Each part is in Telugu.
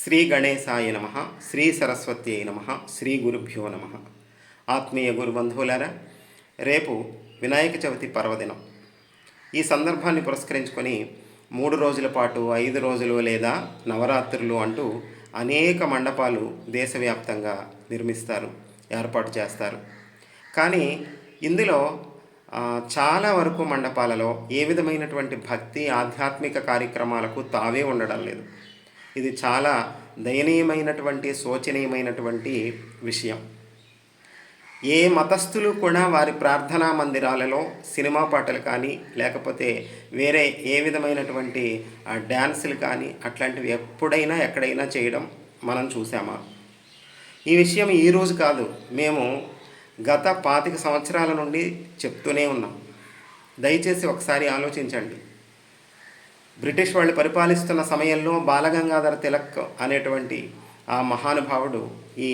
శ్రీ గణేశాయ నమ శ్రీ సరస్వతి నమ శ్రీ గురుభ్యో నమ. ఆత్మీయ గురుబంధువులారా రేపు వినాయక చవితి పర్వదినం. ఈ సందర్భాన్ని పురస్కరించుకొని మూడు రోజుల పాటు ఐదు రోజులు లేదా నవరాత్రులు అంటూ అనేక మండపాలు దేశవ్యాప్తంగా నిర్మిస్తారు ఏర్పాటు చేస్తారు. కానీ ఇందులో చాలా వరకు మండపాలలో ఏ విధమైనటువంటి భక్తి ఆధ్యాత్మిక కార్యక్రమాలకు తావే ఉండడం లేదు. ఇది చాలా దయనీయమైనటువంటి శోచనీయమైనటువంటి విషయం. ఏ మతస్థులు కూడా వారి ప్రార్థనా మందిరాలలో సినిమా పాటలు కానీ లేకపోతే వేరే ఏ విధమైనటువంటి డ్యాన్సులు కానీ అట్లాంటివి ఎప్పుడైనా ఎక్కడైనా చేయడం మనం చూసామా? ఈ విషయం ఈరోజు కాదు. మేము గత పాతిక సంవత్సరాల నుండి చెప్తూనే ఉన్నాం. దయచేసి ఒకసారి ఆలోచించండి. బ్రిటిష్ వాళ్ళు పరిపాలిస్తున్న సమయంలో బాలగంగాధర తిలక్ అనేటువంటి ఆ మహానుభావుడు ఈ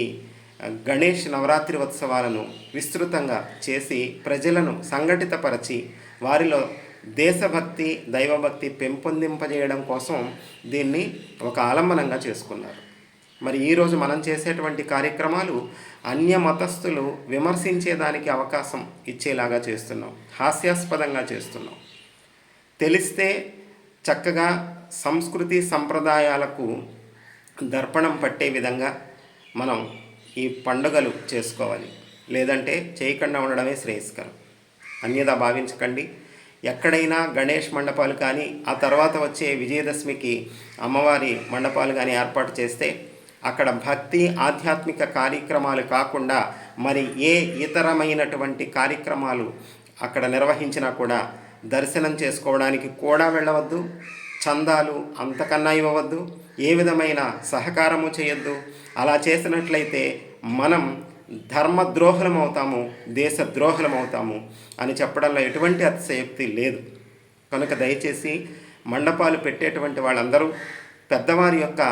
గణేష్ నవరాత్రి ఉత్సవాలను విస్తృతంగా చేసి ప్రజలను సంఘటితపరచి వారిలో దేశభక్తి దైవభక్తి పెంపొందింపజేయడం కోసం దీన్ని ఒక ఆలంబనంగా చేసుకున్నారు. మరి ఈరోజు మనం చేసేటువంటి కార్యక్రమాలు అన్య మతస్థులు విమర్శించేదానికి అవకాశం ఇచ్చేలాగా చేస్తున్నాం హాస్యాస్పదంగా చేస్తున్నాం. తెలిస్తే చక్కగా సంస్కృతి సంప్రదాయాలకు దర్పణం పట్టే విధంగా మనం ఈ పండుగలు చేసుకోవాలి. లేదంటే చేయకుండా ఉండడమే శ్రేయస్కరం. అన్యదా భావించకండి. ఎక్కడైనా గణేష్ మండపాలు కానీ ఆ తర్వాత వచ్చే విజయదశమికి అమ్మవారి మండపాలు కానీ ఏర్పాటు చేస్తే అక్కడ భక్తి ఆధ్యాత్మిక కార్యక్రమాలు కాకుండా మరి ఏ ఇతరమైనటువంటి కార్యక్రమాలు అక్కడ నిర్వహించినా కూడా దర్శనం చేసుకోవడానికి కూడా వెళ్ళవద్దు. చందాలు అంతకన్నా ఇవ్వవద్దు. ఏ విధమైన సహకారము చేయొద్దు. అలా చేసినట్లయితే మనం ధర్మద్రోహలం అవుతాము దేశ ద్రోహులం అవుతాము అని చెప్పడంలో ఎటువంటి అతిశయోక్తి లేదు. కనుక దయచేసి మండపాలు పెట్టేటువంటి వాళ్ళందరూ పెద్దవారి యొక్క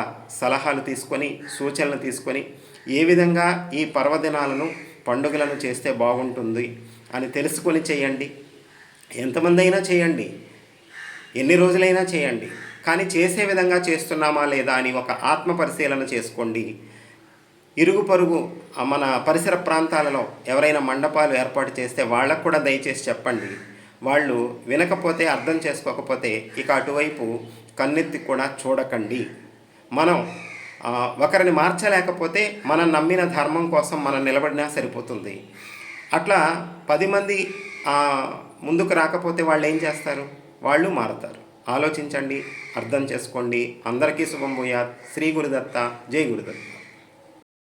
సలహాలు తీసుకొని సూచనలు తీసుకొని ఏ విధంగా ఈ పర్వదినాలను పండుగలను చేస్తే బాగుంటుంది అని తెలుసుకొని చేయండి. ఎంతమంది అయినా చేయండి. ఎన్ని రోజులైనా చేయండి. కానీ చేసే విధంగా చేస్తున్నామా లేదా అని ఒక ఆత్మ పరిశీలన చేసుకోండి. ఇరుగు పొరుగు మన పరిసర ప్రాంతాలలో ఎవరైనా మండపాలు ఏర్పాటు చేస్తే వాళ్ళకు కూడా దయచేసి చెప్పండి. వాళ్ళు వినకపోతే అర్థం చేసుకోకపోతే ఇక అటువైపు కన్నెత్తి కూడా చూడకండి. మనం ఒకరిని మార్చలేకపోతే మనం నమ్మిన ధర్మం కోసం మనం నిలబడినా సరిపోతుంది. అట్లా పది మంది ముందుకు రాకపోతే వాళ్ళు ఏం చేస్తారు? వాళ్ళు మారుతారు. ఆలోచించండి అర్థం చేసుకోండి. అందరికీ శుభం భూయాత్. శ్రీ గురుదత్త జై గురుదత్త.